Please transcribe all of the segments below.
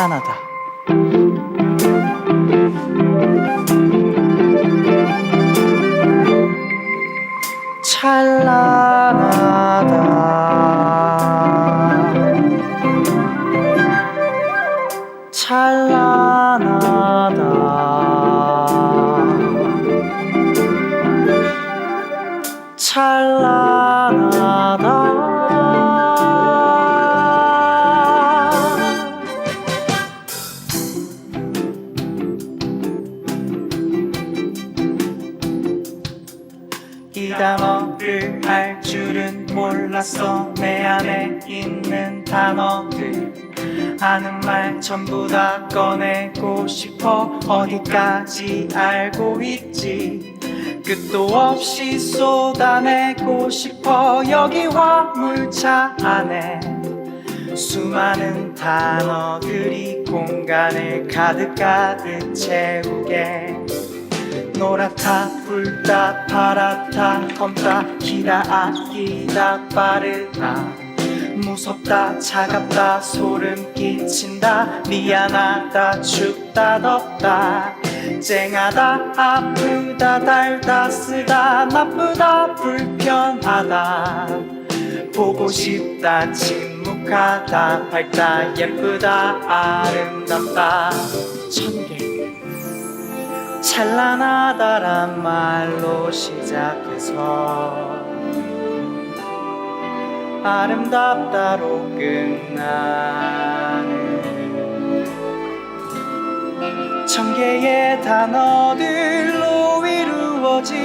なあなた 몰랐어. 내 안에 있는 단어들. 아는 말 전부 다 꺼내고 싶어. 어디까지 알고 있지? 끝도 없이 쏟아내고 싶어. 여기 화물차 안에 수많은 단어들이 공간을 가득가득 채우게 노랗다 붉다 파랗다 검다 기다 아끼다 빠르다. 무섭다 차갑다 소름 끼친다 미안하다 춥다 덥다. 쨍하다 아프다 달다 쓰다 나쁘다 불편하다. 보고 싶다 침묵하다 밝다 예쁘다 아름답다. 천개 찬란하다란 말로 시작해서 아름답다로 끝나는 천 개의 단어들로 이루어진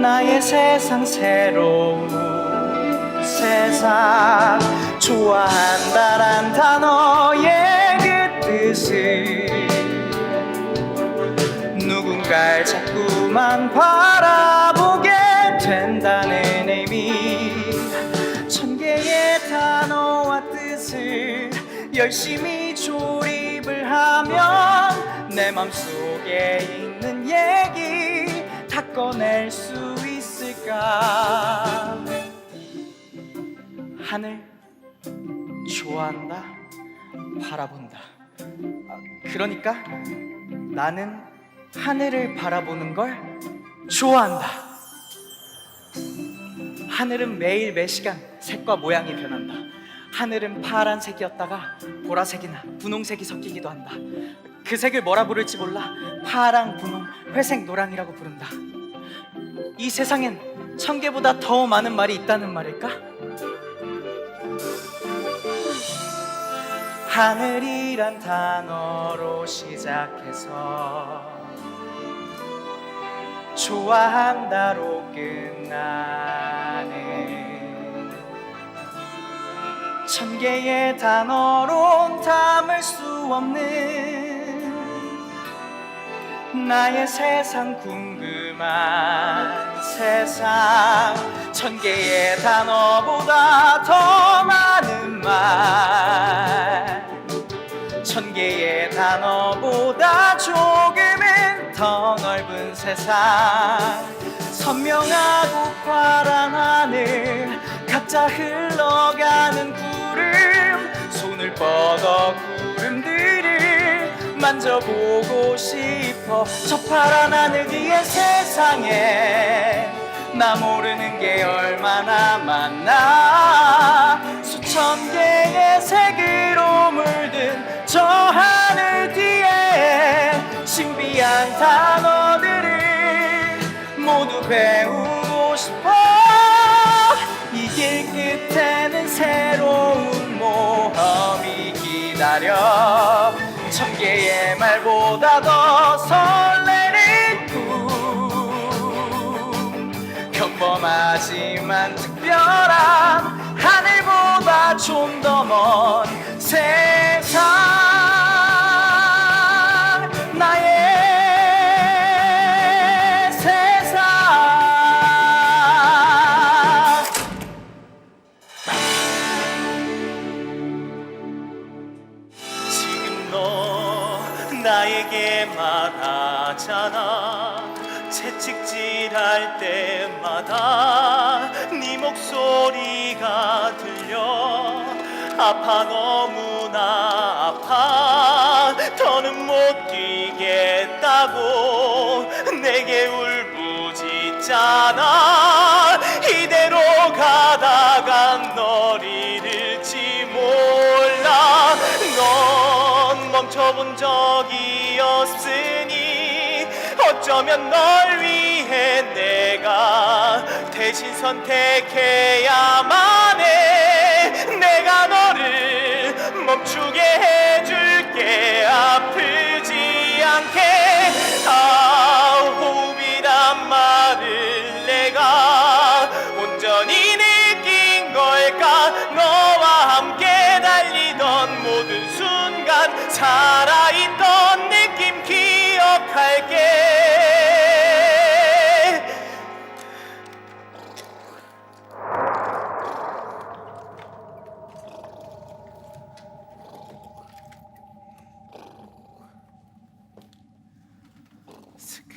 나의 세상 새로운 세상. 좋아한다란 단어의 그 뜻을 누군가를 자꾸만 바라보게 된다는 의미. 천 개의 단어와 뜻을 열심히 조립을 하면 내 맘속에 있는 얘기 다 꺼낼 수 있을까? 하늘 좋아한다 바라본다. 아, 그러니까 나는 하늘을 바라보는 걸 좋아한다. 하늘은 매일 매 시간 색과 모양이 변한다. 하늘은 파란색이었다가 보라색이나 분홍색이 섞이기도 한다. 그 색을 뭐라 부를지 몰라 파랑, 분홍, 회색, 노랑이라고 부른다. 이 세상엔 천 개보다 더 많은 말이 있다는 말일까? 하늘이란 단어로 시작해서 좋아한다로 끝나는 천 개의 단어로 담을 수 없는 나의 세상 궁금한 세상. 천 개의 단어보다 더 많은 말. 천 개의 단어보다 조금은 더 넓은 세상. 선명하고 파란 하늘 각자 흘러가는 구름 손을 뻗어 구름들을 만져보고 싶어. 저 파란 하늘 위의 세상에 나 모르는 게 얼마나 많나. 수천 개의 색으로 물든 저 하늘 신비한 단어들을 모두 배우고 싶어. 이 길 끝에는 새로운 모험이 기다려. 천 개의 말보다 더 설레는 꿈. 평범하지만 특별한 하늘보다 좀 더 먼 세상 소리가 들려. 아파 너무나 아파. 더는 못 뛰겠다고 내게 울부짖 않아. 이대로 가다가 널 잃을지 몰라. 넌 멈춰본 적이 없으니 어쩌면 널 위해 내가 대신 선택해야만 해 내가 너를 멈추게 해줄게. 아프지 않게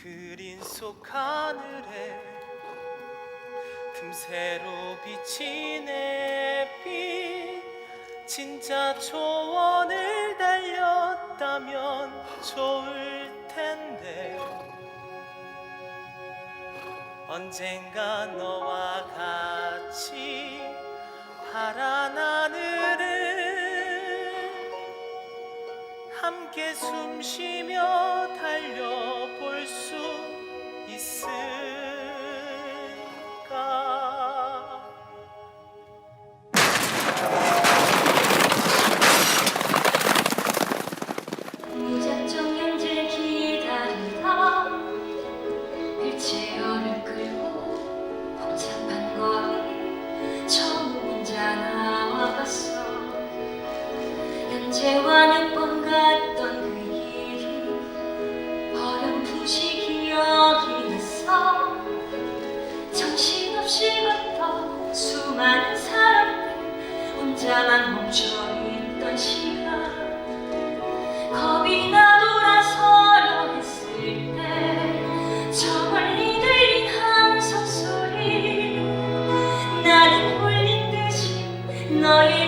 스크린 속 하늘에 틈새로 비친 햇빛 진짜 초원을 달렸다면 좋을 텐데. 언젠가 너와 같이 파란 하늘을 함께 숨 쉬며 달려 혼자만 멈춰있던 시간. 겁이 나 돌아서려 했을 때 저 멀리 들린 함성 소리. 나는 홀린 듯이 너에